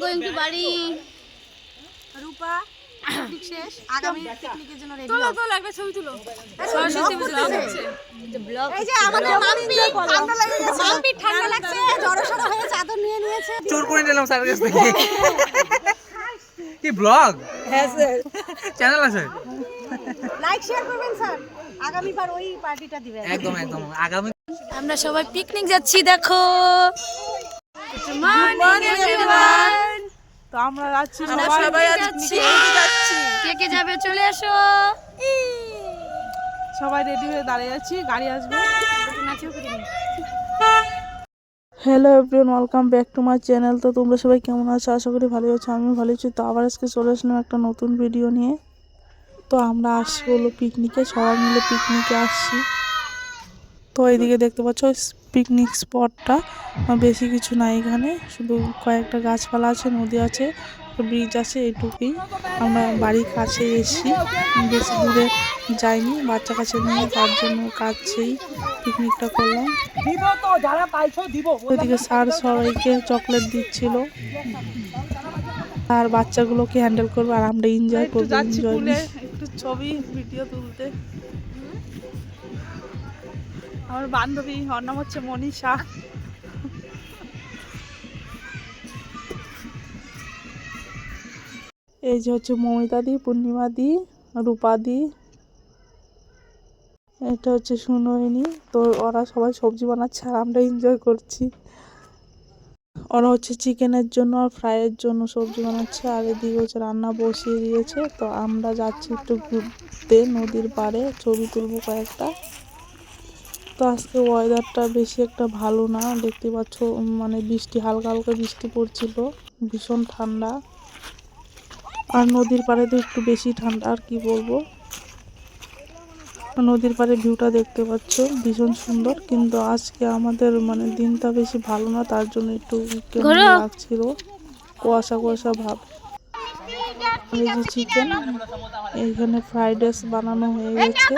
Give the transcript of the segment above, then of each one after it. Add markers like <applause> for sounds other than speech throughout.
Going to বাড়ি। রূপা picnic শেষ? আগামী পিকনিকের জন্য রেডি তোলো তোলো একটা ছবি তুলো। সরস্বতী পুজো হচ্ছে। এই যে আমাদের মাম্পি ঠান্ডা লেগে গেছে। মাম্পি ঠান্ডা লাগছে। জড়সড় হয়ে চাদর নিয়ে নিয়েছে। চোর করে নিলাম স্যারের কাছ থেকে। কি ব্লগ হ্যাঁ স্যার। চ্যানেল আছে? লাইক শেয়ার করবেন স্যার। আগামী ওই পার্টিটা দিবেন। একদম একদম। আগামী আমরা সবাই পিকনিক যাচ্ছি দেখো। তো আমরা যাচ্ছি সবাই যাচ্ছি। কে কে যাবে চলে আসো সবাই রেডি হয়ে দাঁড়িয়ে আছি গাড়ি আসবে। Hello everyone welcome back to my channel তো তোমরা সবাই কেমন আছো? আশা করি ভালো আছো আমি ভালো আছি। তো আবার আজকে চলে আসলাম একটা নতুন ভিডিও নিয়ে। তো আমরা আসছি হলো পিকনিকে সবাই মিলে পিকনিকে আসছি। তো এইদিকে দেখতে পাচ্ছ পিকনিক স্পটটা বেশি কিছু নাই এখানে। শুধু কয়েকটা গাছপালা আছে নদী আছে ব্রিজ আছে এইটুকুই আমরা বাড়ির কাছে এসছি। বেশি দূরে যাইনি বাচ্চা কাছে নিয়ে তার জন্য কাছেই পিকনিকটা করলাম। ওইদিকে স্যার সবাইকে চকলেট দিচ্ছিল। আর বাচ্চাগুলোকে হ্যান্ডেল করব আর আমরা এনজয় করব ছবি ভিডিও তুলতে। আমার বান্ধবী, ওর নাম হচ্ছে মনীষা। এই যে হচ্ছে মমিতা দি, পূর্ণিমা দি, রূপা দি। এটা হচ্ছে সুনয়নী। তো ওরা সবাই সবজি বানাচ্ছে আর আমরা এনজয় করছি। ওরা হচ্ছে চিকেনের জন্য আর ফ্রাইয়ের জন্য সবজি বানাচ্ছে আর এদিকে হচ্ছে রান্না বসিয়ে দিয়েছে। তো আমরা যাচ্ছি একটু ঘুরতে নদীর পাড়ে, ছবি তুলবো কয়েকটা। তো আজকে ওয়েদারটা বেশি একটা ভালো না। দেখতে পাচ্ছ মানে বৃষ্টি হালকা হালকা বৃষ্টি পড়ছিল। ভীষণ ঠান্ডা। আর নদীর পাড়ে তো একটু বেশি ঠান্ডা আর কি বলব? নদীর পাড়ে ভিউটা দেখতে পাচ্ছ ভীষণ সুন্দর। কিন্তু আজকে আমাদের মানে দিনটা বেশি ভালো না তার জন্য একটু কেমন লাগছিল? কুয়াশা কুয়াশা ভাব। এই যে চিকেন এইখানে ফ্রাইড রাইস বানানো হয়ে গেছে।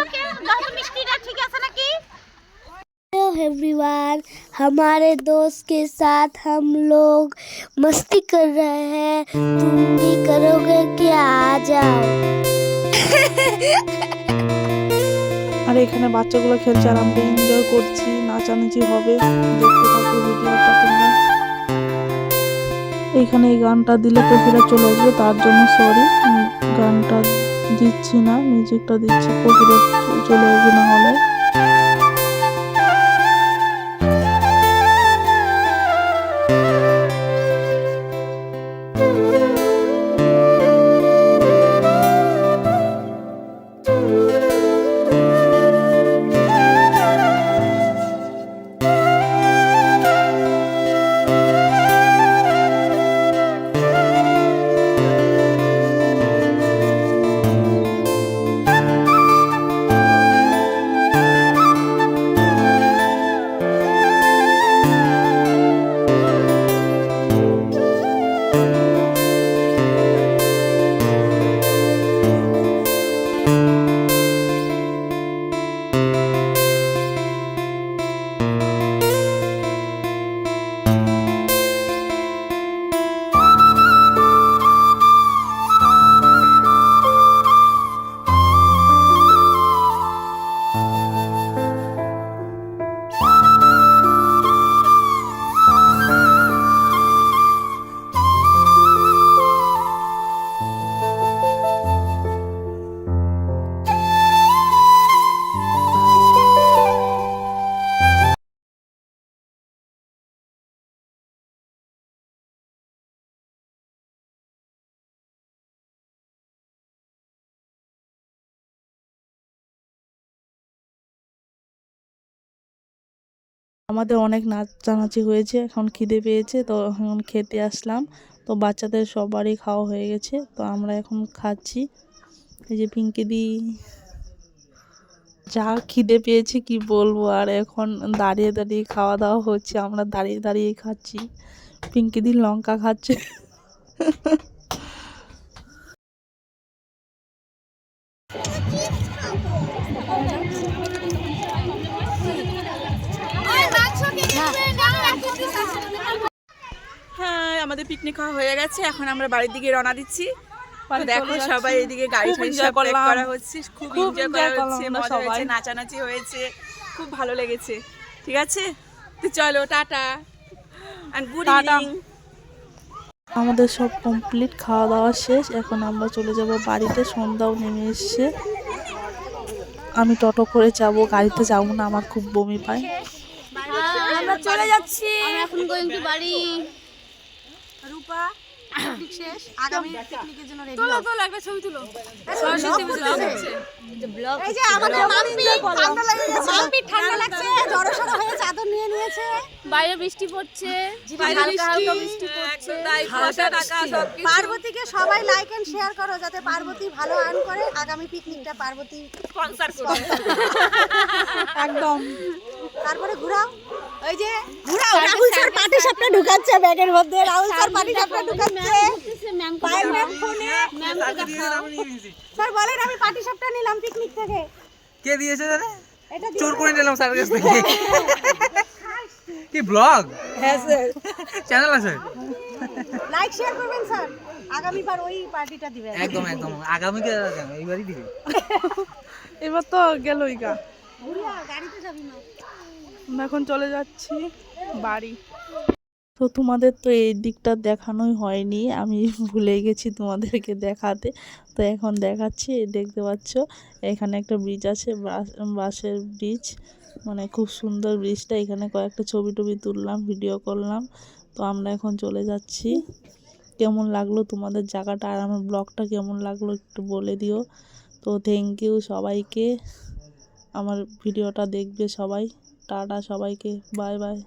एवरीवन हमारे दोस्त के साथ हम लोग मस्ती कर रहे हैं तुम भी करोगे क्या आ जाओ আর এখানে বাচ্চাগুলো খেলছে আর আমরা এনজয় করছি নাচানাচি হবে দেখতে থাকো ভিডিওটা তোমরা এখানে এই গানটা দিলে কপিরা চলে আসবে তার জন্য সরি গানটা দিচ্ছি না মিউজিকটা দিচ্ছি কপিরা চলে আসবে না হলে আমাদের অনেক নাচানাচি হয়েছে, এখন খিদে পেয়েছে, তো এখন খেতে আসলাম। তো বাচ্চাদের সবারই খাওয়া হয়ে গেছে, তো আমরা এখন খাচ্ছি। এই যে পিঙ্কি দি, যা খিদে পেয়েছে কি বলব, আর এখন দাঁড়িয়ে দাঁড়িয়ে খাওয়া দাওয়া হচ্ছে, আমরা দাঁড়িয়ে দাঁড়িয়ে খাচ্ছি। পিঙ্কি দি লঙ্কা খাচ্ছে। <laughs> আমাদের পিকনিক খাওয়া হয়ে গেছে এখন আমরা বাড়ির দিকে রওনা দিচ্ছি। দেখো সবাই এদিকে গাড়ি করলাম। করা হচ্ছে খুব এনজয় করা হচ্ছে মজা হয়েছে সবাই। নাচানাচি হয়েছে খুব ভালো লেগেছে ঠিক আছে? তো চলো টাটা। And good. ইভিনিং আমাদের সব কমপ্লিট খাওয়া দাওয়া শেষ এখন আমরা চলে যাব বাড়িতে সন্ধ্যাও নেমে এসছে। আমি টোটো করে যাব গাড়িতে যাব না আমার খুব বমি পায়। আমরা চলে যাচ্ছি। আমরা এখন গোয়িং টু বাড়ি। রূপা শেষ? আগামী পিকনিকের জন্য রেডি তোলো তোলো একটা ছবি তুলো। সরস্বতী পুজো এই যে আমাদের মাম্পি ঠান্ডা লেগে গেছে। মাম্পি ঠান্ডা লাগছে। জ্বর হয়ে চাদর নিয়ে নিয়েছে। বাইরে বৃষ্টি পড়ছে। হালকা হালকা বৃষ্টি। পড়ছে পার্বতীকে সবাই লাইক এন্ড শেয়ার করো যাতে পার্বতী ভালো আর্ন করে। আগামী পিকনিকটা পার্বতী স্পন্সর একদম। তারপরে ঘুরাও। ওই যে ঘুরাও রাহুল স্যার পাটি সাপটা ঢুকাচ্ছে ব্যাগের মধ্যে রাহুল স্যার পাটি সাপটা ঢুকাচ্ছে। ম্যাম ম্যাম ফোনে। স্যার বলেন আমি পাটি সাপটা নিলাম পিকনিক থেকে। কে দিয়েছে জানে চোর করে নিলাম স্যারের কাছ থেকে। কি ব্লগ হ্যাঁ স্যার। চ্যানেল আছে? লাইক শেয়ার করবেন স্যার। আগামীবার ওই পার্টিটা দিবেন। একদম একদম। আগামীকে কেন? এইবারই দিবি। <laughs> এবার তো গেলই গা। ঘুরিয়া গাড়িতে যাবি না। আমরা এখন চলে যাচ্ছি বাড়ি। তো তোমাদের তো এই দিকটা দেখানোই হয়নি, আমি ভুলে গেছি তোমাদেরকে দেখাতে। তো এখন দেখাচ্ছি দেখতে পাচ্ছ, এখানে একটা ব্রিজ আছে, বাস- বাসের ব্রিজ মানে খুব সুন্দর ব্রিজটা এখানে কয়েকটা ছবি টবি তুললাম ভিডিও করলাম। তো আমরা এখন চলে যাচ্ছি। কেমন লাগল তোমাদের জায়গাটা, আর আমার ব্লগটা কেমন লাগল একটু বলে দিও। তো থ্যাংক ইউ সবাইকে। আমার ভিডিওটা দেখবে সবাই। টাটা সবাইকে বাই বাই।